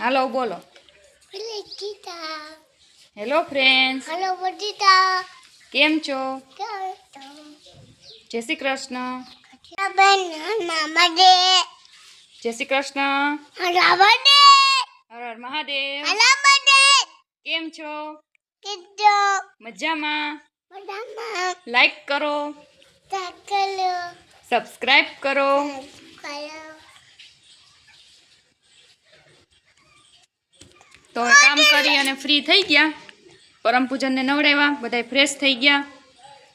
હાલો બોલો. Hello friends Hello, Bonita. કેમ છો. જય શ્રી કૃષ્ણ. જય શ્રી કૃષ્ણ. હર હર મહાદેવ. કેમ છો. મજામાં. લાઈક કરો. સબસ્ક્રાઇબ કરો તો હવે કામ કરી અને ફ્રી થઈ ગયા. પરમ પૂજનને નવડાવ્યા બધા ફ્રેશ થઈ ગયા.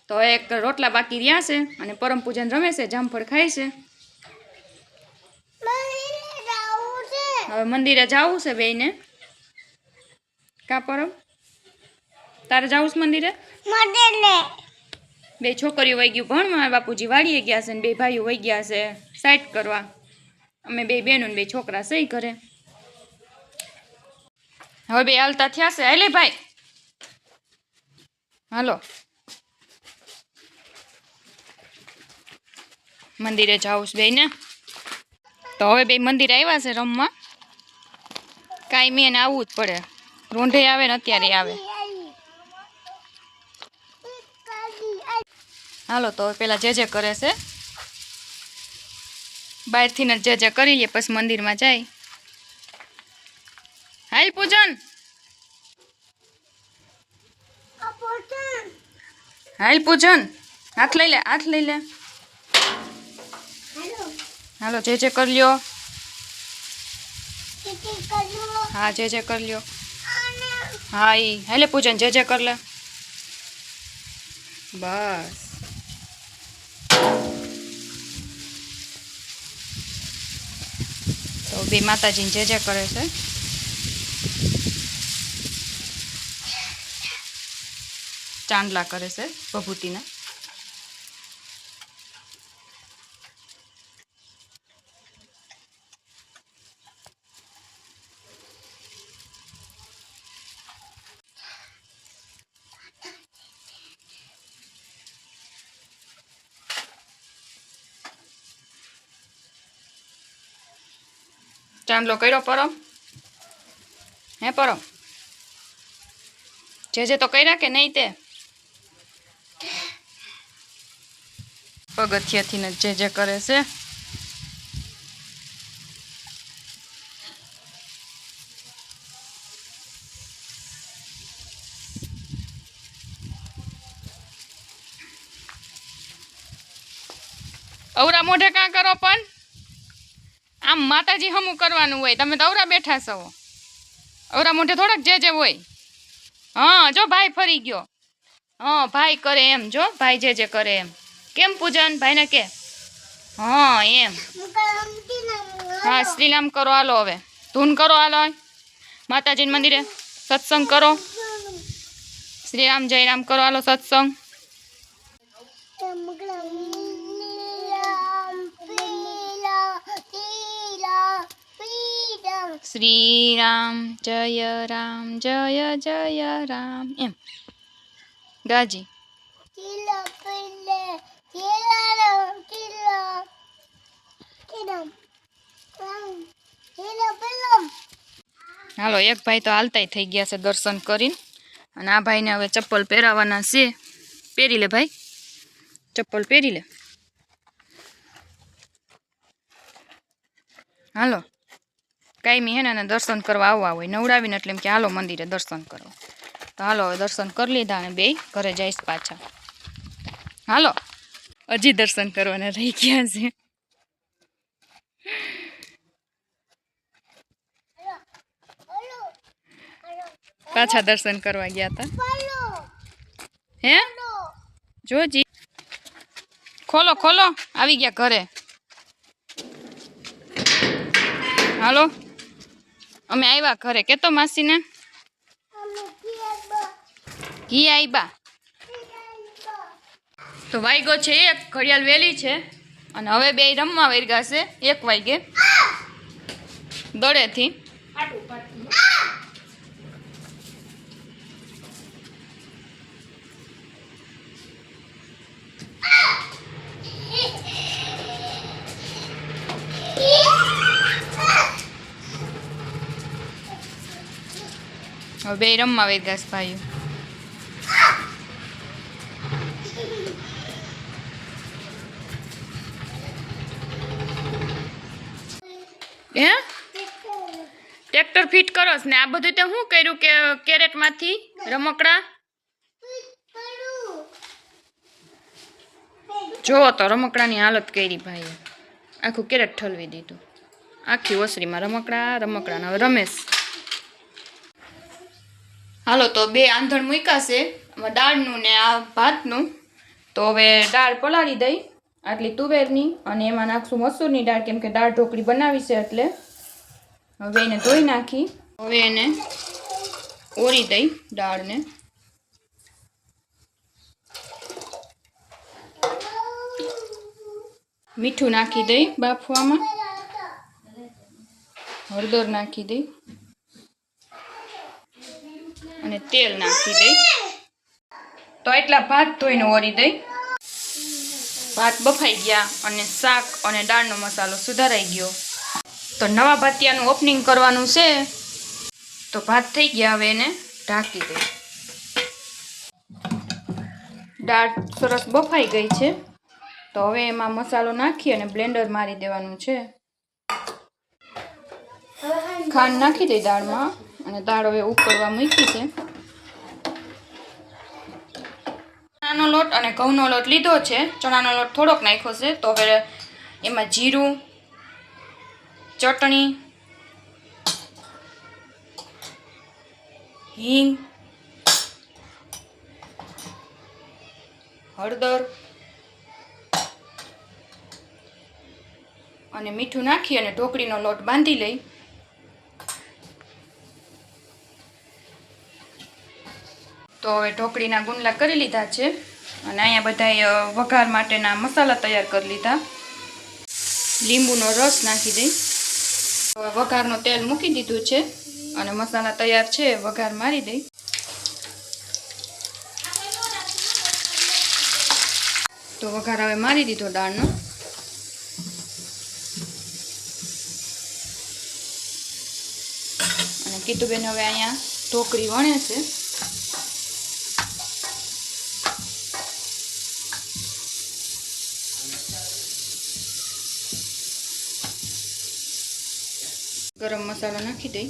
તો એક રોટલા બાકી રહ્યા છે અને પરમ પૂજન રમે છે જામફળ ખાય છે. હવે મંદિરે જવું છે બેને કા પરમ? તારે જવું છે મંદિરે? બે છોકરીઓ વહી ગયું ભણવા બાપુજી વાડીએ ગયા છે ને બે ભાઈઓ વહી ગયા છે સાઈડ કરવા. અમે બે બહેનો ને બે છોકરા સહી ઘરે. હવે બે હાલતા થયા છે. હાલે ભાઈ. હાલો. મંદિરે જાઉં છું બેયને તો હવે બે મંદિર આવ્યા છે રમવા. કાંઈ એને આવવું જ પડે. રોંઢે આવે ને અત્યારે આવે. હાલો, તો પેલા જે જે કરે છે. બહારથી ને જે જે કરી લે, પછી મંદિરમાં જાય. હાલ પૂજન. હાલ પૂજન હાથ લઈ લે હાથ લઈ લે. હાલો. જે જે કરી લ્યો હા જે જે કરી લ્યો હા ઈ હાલે પૂજન જે જે કર લે. બસ. તો બે માતાજીને જે જે કરે છે. ચાંદલા કરે છે ભભૂતિના. ચાંદલો કર્યો પરમ. હે પરમ જે જે તો કર્યા કે નહીં તે? પગથિયાથી ને જે જે કરે છે. અવરા મોઢે કાં કરો પણ? આમ માતાજી હમું કરવાનું હોય. તમે તો અવરા બેઠા છો. અવરા મોઢે થોડાક જે જે હોય. હા, જો ભાઈ ફરી ગયો. હા, ભાઈ કરે એમ, જો, ભાઈ જે જે કરે એમ. કેમ પૂજન, ભાઈને કે? હા, એમ. હા, શ્રીરામ કરો, હાલો હવે. ધૂન કરો, હાલો માતાજી મંદિરે સત્સંગ કરો. શ્રીરામ જય રામ કરો, હાલો, સત્સંગ. શ્રીરામ જય રામ જય જય રામ. એમ. ગાજી. હાલો એક ભાઈ તો હાલતાય થઈ ગયા છે દર્શન કરીને. અને આ ભાઈને હવે ચપ્પલ પહેરાવાના છે. પહેરી લે ભાઈ. ચપ્પલ પહેરી લે. હાલો. કાંઈ હે ને એને દર્શન કરવા આવવા હોય. નવડાવીને એટલે એમ કે, હાલો મંદિરે દર્શન કરો. તો હાલો હવે દર્શન કરી લીધા અને બે ઘરે જઈશ પાછા. હાલો. હજી દર્શન કરવાના રહી ગયા છે. પાછા દર્શન કરવા ગયા હતા હે? જોજી. ખોલો ખોલો. આવી ગયા ઘરે. હાલો. અમે આવ્યા ઘરે. કેતો માસીને? ઘી આવ્યા તો વાઈગો છે એક, ઘડિયાળ વેલી છે અને હવે બે રમવા વર્ગા છે. એક વાગે દડેથી. બે રમવા વેગાસ ભાઈઓ હે? ટ્રેક્ટર ફિટ કરો ને, આ બધું તે શું કર્યું કે કેરેટમાંથી? રમકડા? જો તો રમકડાની હાલત કરી ભાઈએ. આખું કેરેટ ઠલવી દીધું. આખી ઓસરીમાં રમકડા રમકડા હવે રમેશ. હાલો, તો બે આંધણ મૂકાશે દાળનું ને આ ભાતનું. તો હવે દાળ પલાળી દઈ, આટલી તુવેરની અને એમાં નાખશું મસૂરની દાળ, કેમ કે દાળ ઢોકળી બનાવી છે એટલે. હવે એને ધોઈ નાખી. હવે એને ઓરી દઈ દાળને. મીઠું નાખી દઈ બાફવામાં. હળદર નાખી દઈ. અને તેલ નાખી દઈ. તો એટલા ભાત ધોઈને ઓરી દઈ. ભાત બફાઈ ગયા અને શાક અને દાળનો મસાલો સુધારાઈ ગયો. તો નવા ભાતિયાનું ઓપનિંગ કરવાનું છે. તો ભાત થઈ ગયા, હવે એને ઢાંકી દઈ. દાળ સરસ બફાઈ ગઈ છે. તો હવે એમાં મસાલો નાખી અને બ્લેન્ડર મારી દેવાનું છે. ખાંડ નાખી દઈ દાળમાં. અને દાળ હવે ઉકળવા મૂકી છે. ચણાનો લોટ અને ઘઉંનો લોટ લીધો છે. ચણાનો લોટ થોડોક નાખ્યો છે. તો હવે એમાં જીરું, ચટણી, હિંગ, હળદર અને મીઠું નાખી અને ઢોકળીનો લોટ બાંધી લઈ તો હવે ઢોકળીના ગુંદલા કરી લીધા છે અને અહીંયા બધા વઘાર માટેના મસાલા તૈયાર કરી લીધા. લીંબુનો રસ નાખી દઈ. હવે વઘારનું તેલ મૂકી દીધું છે અને મસાલા તૈયાર છે, વઘાર મારી દઈ. તો વઘાર હવે મારી દીધો દાળનો. અને કીધું હવે અહીંયા ઢોકળી વણે છે. ગરમ મસાલો નાખી દઈ.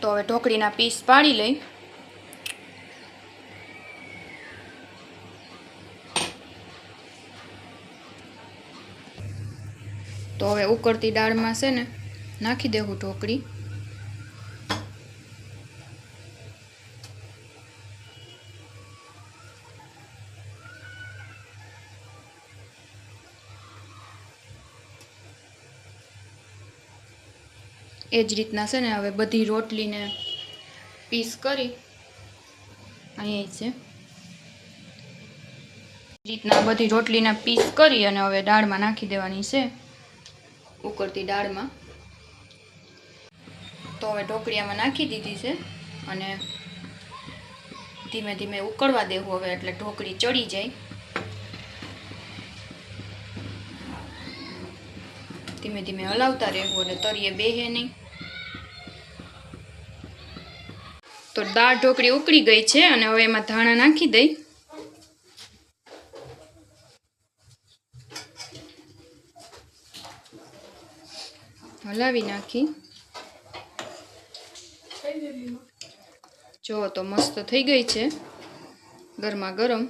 તો હવે ઢોકળીના પીસ પાડી લઈ. તો હવે ઉકળતી દાળમાં છે ને, નાખી દેવું ઢોકળી. એ જ રીતના છે ને હવે બધી રોટલીને પીસ કરી અહીંયા છે. રીતના બધી રોટલીના પીસ કરી અને હવે દાળમાં નાખી દેવાની છે, ઉકળતી દાળમાં. તો હવે ઢોકળીયામાં નાખી દીધી છે અને ધીમે ધીમે ઉકળવા દેવું હવે એટલે ઢોકળી ચડી જાય. ધીમે ધીમે હલાવતા રહેવું એટલે તરીએ બેહે નહીં. તો દાળ ઢોકળી ઉકળી ગઈ છે અને હવે એમાં ધાણા નાખી દઈ. હલાવી નાખી. જો તો મસ્ત થઈ ગઈ છે ગરમા ગરમ.